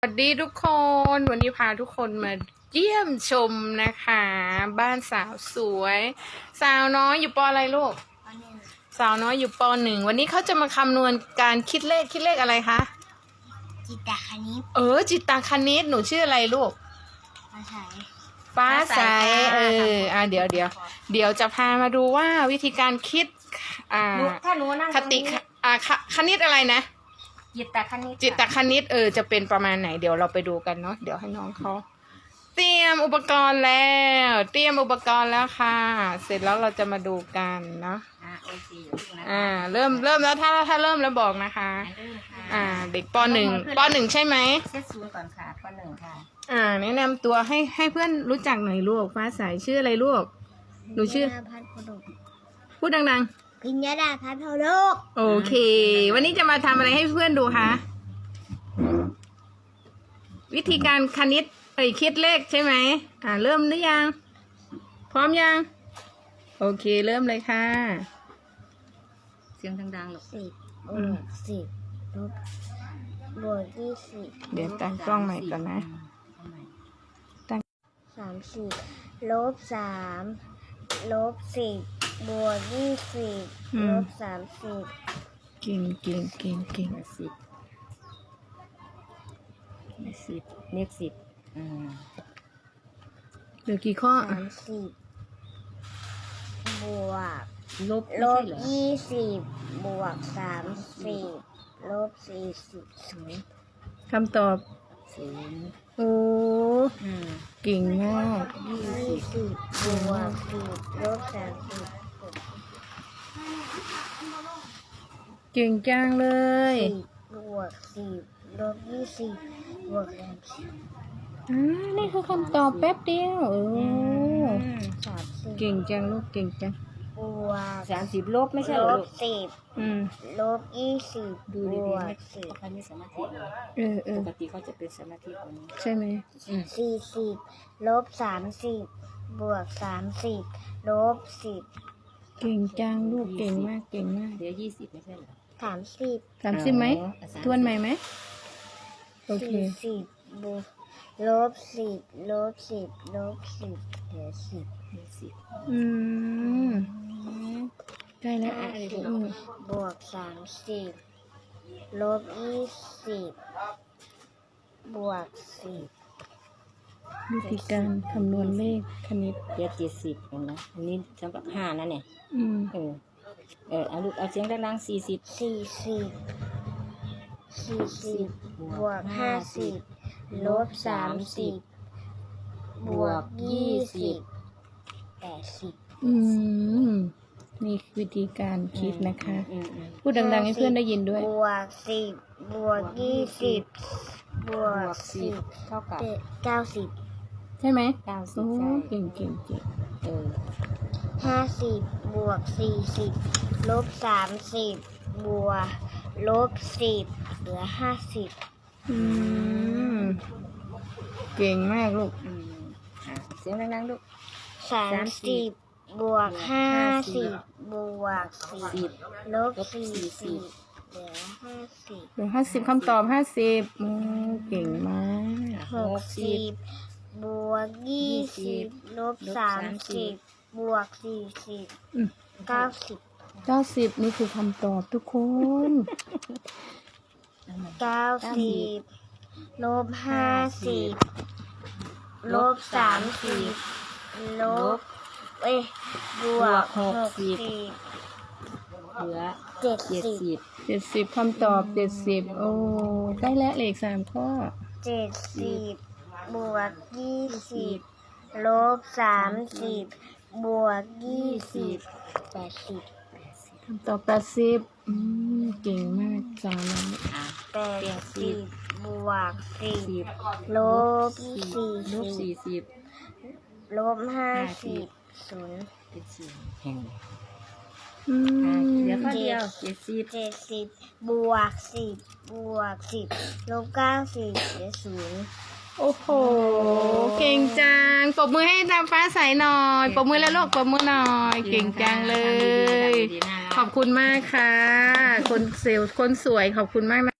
สวัสดีทุกคนวันนี้พาทุกคนมาเยี่ยมชมนะคะ บ้านสาวสวย สาวน้อยอยู่ปออะไรลูกสาวน้อยอยู่ปอหนึ่งวันนี้เขาจะมาคำนวณการคิดเลขคิดเลขอะไรคะจิตตคณิตเออจิตตาคณิตหนูชื่ออะไรลูกภาษาฟ้าใสฟ้าใสค่ะเอออะเดี๋ยวเดี๋ยวเดี๋ยวจะพามาดูว่าวิธีการคิดอ่าหนูถ้าหนูนั่งคติคอ่าคคณิตอะไรนะ จิตตคณิตจิตตคณิตเออจะเป็นประมาณไหนเดี๋ยวเราไปดูกันเนาะเดี๋ยวให้น้องเขาเตรียมอุปกรณ์แล้ว เตรียมอุปกรณ์แล้วค่ะ เสร็จแล้วเราจะมาดูกันเนาะอ่าโอเคอยู่ลูกนะอ่า เริ่มเริ่มแล้วถ้าถ้าเริ่มแล้วบอกนะคะ เริ่มค่ะอ่า เด็กปหนึ่งปหนึ่งใช่ไหมเซตศูนย์ก่อนค่ะข้อหนึ่งค่ะ อ่า แนะนำตัวให้ให้เพื่อนรู้จักหน่อยลูกฟ้าใสชื่ออะไรลูกหนูชื่อพัฒน์พดกพูดดัง พิญญาดาพัฒน์พดกๆโอเค วันนี้จะมาทำอะไรให้เพื่อนดูคะวิธีการคณิตไปคิดเลขใช่ไหมอ่าเริ่มหรือยัง พร้อมยัง โอเค เริ่มเลยค่ะ เสียงดังๆหรอกสิบอืมสิบลบบวกยี่สิบเดี๋ยวตั้งกล้องใหม่ก่อนนะสามสิบลบสามลบสิบ บวกยี่สิบอืม ลบสามสิบเก่งเก่งเก่งเก่งสิบสิบเลขสิบอืมเหลือกี่ข้อสามสิบบวก ลบลไม่บใช่เหรอยี่สิบบวกสามสิบลบสี่สิบศูนย์คำตอบ ศูนย์โอ้อืมเก่งมาก ยี่สิบบวกสิบลบสามสิบ เก่งจังเลยสิบบวกสิบลบยี่สิบบวกสามสิบอ่านี่คือคำตอบแป๊บเดียวเออสามสิบเก่งจังลูกเก่งจัง บวกสามสิบลบไม่ใช่ลเหรอบลูกสิบอืมลบยี่สิบดูดีวๆกไม่สิบเขาไม่สมาธิเหรอเออเออปกติเขาจะเป็นสมาธิกว่านี้ใช่ไหมอืมสี่สิบลบสามสิบบวกสามสิบลบสิบ เก่งจังลูกเก่งมากเก่งมากเดี๋ยวยี่สิบไม่ใช่เหรอสามสิบสามสิบไหมอ๋อสามสิบทวนใหม่ไหมโอเคสี่สิบบวกลบสิบลบสิบลบสิบเหลือสิบยี่สิบอืมได้แล้วห้าสิบอืมบวกสามสิบลบยี่สิบบวกสิบ วิธีการคำนวณเลขคณิต เดี๋ยวเจ็ดสิบเห็นไหมอันนี้สำหรับห้านะเนี่ย อืมเออ เออเอาลูกเอาเสียงดังๆสี่สิบสี่สิบสี่สิบบวกห้าสิบลบสามสิบบวกยี่สิบแปดสิบอืมนี่คือวิธีการคิดนะคะ อืมอืมพูดดังๆให้เพื่อนได้ยินด้วย บวกสิบบวกยี่สิบบวบวกกสิสิบบเท่ากับเก้าสิบ ใช่ไหมเก้าสิโอ้บใช่เก่งเก่งเก่งเออห้าสิบบวกสี่สิบลบสามสิบบวกลบสิบเหลือห้าสิบอืมเก่งมากลูกอืมอะเสียงดังๆลูก สามสิบบวกห้าสิบบวกสิสิบบลบลบสี่สี่สิสิบบเหลือห้าสิบ เหลือห้าสิบคำตอบห้าสิบอืมเก่งมาก หกสิบ บวกยี่สิบลบสามสิบบวกสี่สิบอืมเก้าสิบเก้าสิบนี่คือคำตอบทุกคนเอาใหม่เก้าสิบลบห้าสิบลบสามสิบลบเอ้ยบวกหกสิบเหลือเจ็ดเจ็ดสิบสิบเจ็ดสิบคำตอบเจ็ดสิบโอ้ได้แล้วเลขสามข้อเจ็ดสิบ บวกยี่สิบลบสามสิบบวกยี่สิบแปดสิบคำตอบแปดสิบอืมเก่งมากสาวน้อยอะ แปดสิบบวกสิบสิบลบสี่ลบสิสี่บสิบลบห้าสิบศูนย์เป็นสี่แห่งอือะมเหลือข้อเดียวเจ็ดสิบเจ็ดสิบบวกสิบบวกสิบลบเก้าสิบเหลือศูนย์ โอ้โห เก่งจัง ปรบมือให้ตามฟ้าใสหน่อย ปรบมือแล้วลูกปรบมือหน่อย เก่งจังเลยดีๆน่ารักขอบคุณมากค่ะ คนเซลล์คนสวยขอบคุณมากนะ